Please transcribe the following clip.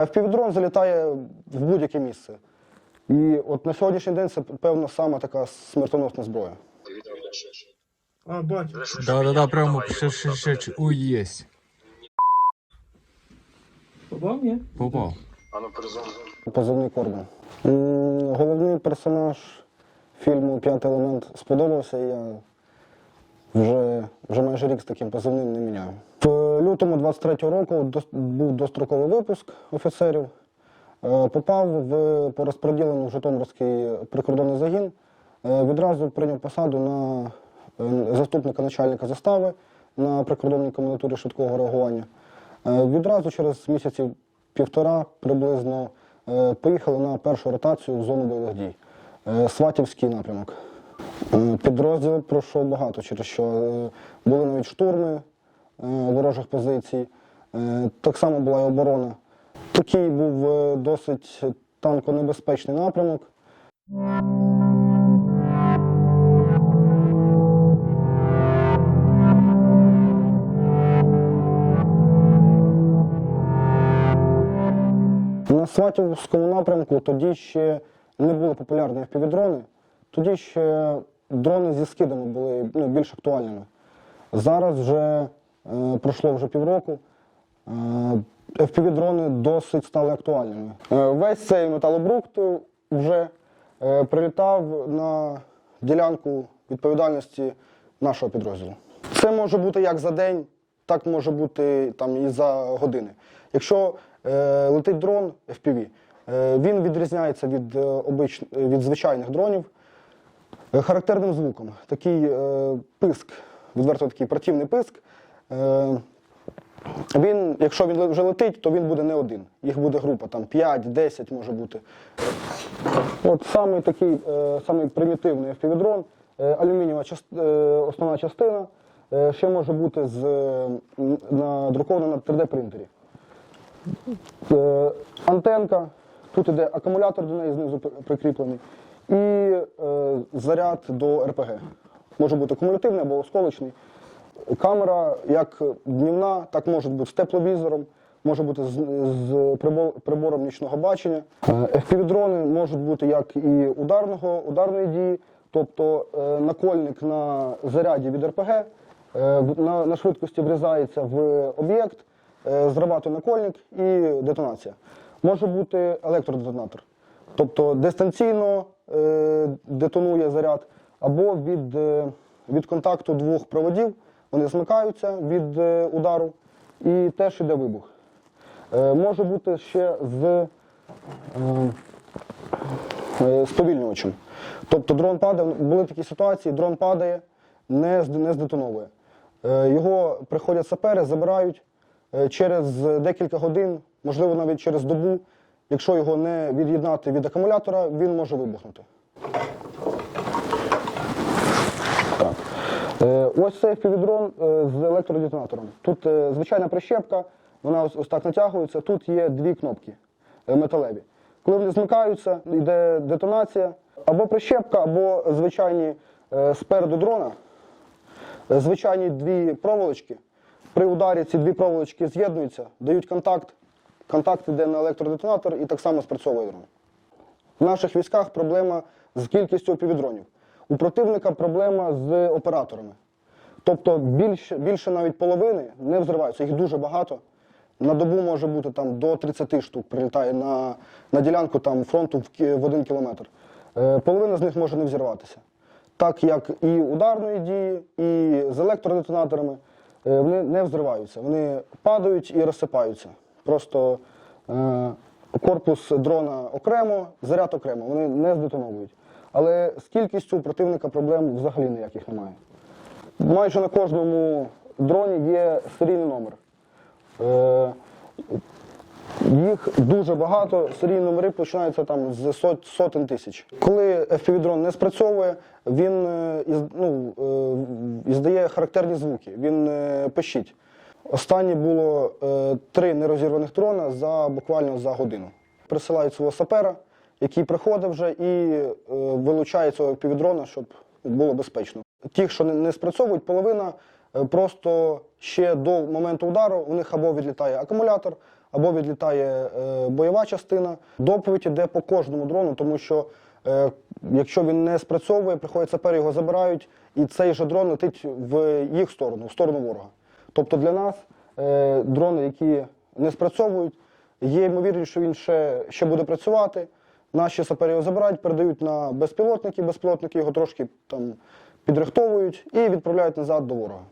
FPV-дрон залітає в будь-яке місце. І от на сьогоднішній день це, певно, саме така смертоносна зброя. А, бачу. Да-да-да, прямо ще, ще, ще, ще. Ой, єсть. Попав, ні? Попав. Позивний Корбан. М, Головний персонаж фільму П'ятий елемент сподобався, і я вже, вже майже рік з таким позивним не міняю. В лютому 23-го року був достроковий випуск офіцерів. Е, Попав в по розподіленню Житомирський прикордонний загін. Е, Відразу прийняв посаду на е, заступника начальника застави на прикордонній комендатурі швидкого реагування. Відразу через місяців півтора приблизно поїхали на першу ротацію в зону бойових дій. Сватівський напрямок. Е, Підрозділ пройшов багато, через що е, були навіть штурми е, ворожих позицій. Так само була і оборона. Такий був досить танконебезпечний напрямок. На Сватівському напрямку тоді ще не були популярні FPV-дрони, тоді ще дрони зі скидами були ну, більш актуальними. Зараз вже е, пройшло вже півроку. Е, FPV-дрони досить стали актуальними. Е, весь цей металобрухт вже е, прилітав на ділянку відповідальності нашого підрозділу. Це може бути як за день, так може бути там і за години. Якщо е, летить дрон FPV, е, він відрізняється від, е, обич... від звичайних дронів характерним звуком. Такий е, писк, відверто такий противний писк. Е, він, якщо він вже летить, то він буде не один. Їх буде група, там 5-10 може бути. От саме такий, е, самий примітивний FPV-дрон, е, алюмінієва част- е, основна частина, е, ще може бути з, е, надрукована на 3D-принтері. Е, антенка, тут іде акумулятор до неї знизу прикріплений, і е, заряд до РПГ. Може бути кумулятивний або осколочний. Камера як днівна, так може бути з тепловізором, може бути з, з прибором нічного бачення. Е, FPV-дрони можуть бути як і ударного, ударної дії, тобто е, накольник на заряді від РПГ е, на, на швидкості врізається в об'єкт, е, зривати накольник і детонація. Може бути електродетонатор, тобто дистанційно е, детонує заряд, або від, е, від контакту двох проводів вони змикаються від е, удару і теж йде вибух. Е, може бути ще з е, е, сповільнювачем. Тобто дрон падає, були такі ситуації, дрон падає, не, не здетоновує. Е, Його приходять сапери, забирають е, через декілька годин, можливо, навіть через добу. Якщо його не від'єднати від акумулятора, він може вибухнути. Е, Ось цей FPV-дрон е, з електродетонатором. Тут е, звичайна прищепка, вона ось, так натягується. Тут є дві кнопки металеві. Коли вони змикаються, йде детонація, або прищепка, або звичайні спереду дрона, звичайні дві проволочки. При ударі ці дві проволочки з'єднуються, дають контакт. Контакт йде на електродетонатор і так само спрацьовує дрон. В наших військах проблема з кількістю півдронів. У противника проблема з операторами. Тобто більше, більше навіть половини не взриваються, їх дуже багато. На добу може бути там до 30 штук прилітає на, на ділянку там, фронту в, в один кілометр. Е, половина з них може не взірватися. Так як і ударної дії, і з електродетонаторами е, вони не взриваються. Вони падають і розсипаються. Просто е, корпус дрона окремо, заряд окремо, вони не здетоновують. Але з кількістю у противника проблем взагалі ніяких немає. Майже на кожному дроні є серійний номер. Е, їх дуже багато, серійні номери починаються там з сот, сотень тисяч. Коли FPV-дрон не спрацьовує, він е, ну, іздає характерні звуки, він пищить. Останнє було е, три нерозірваних дрона за буквально за годину. Присилають свого сапера, який приходить вже і е, вилучає цього FPV-дрона, щоб було безпечно. Ті, що не, не спрацьовують, половина е, просто ще до моменту удару у них або відлітає акумулятор, або відлітає е, бойова частина. Доповідь іде по кожному дрону, тому що е, якщо він не спрацьовує, приходять сапери, його забирають, і цей же дрон летить в їх сторону, в сторону ворога. Тобто для нас е, дрони, які не спрацьовують, є ймовірність, що він ще, ще буде працювати. Наші сапери його забирають, передають на безпілотники, безпілотники його трошки там підрихтовують і відправляють назад до ворога.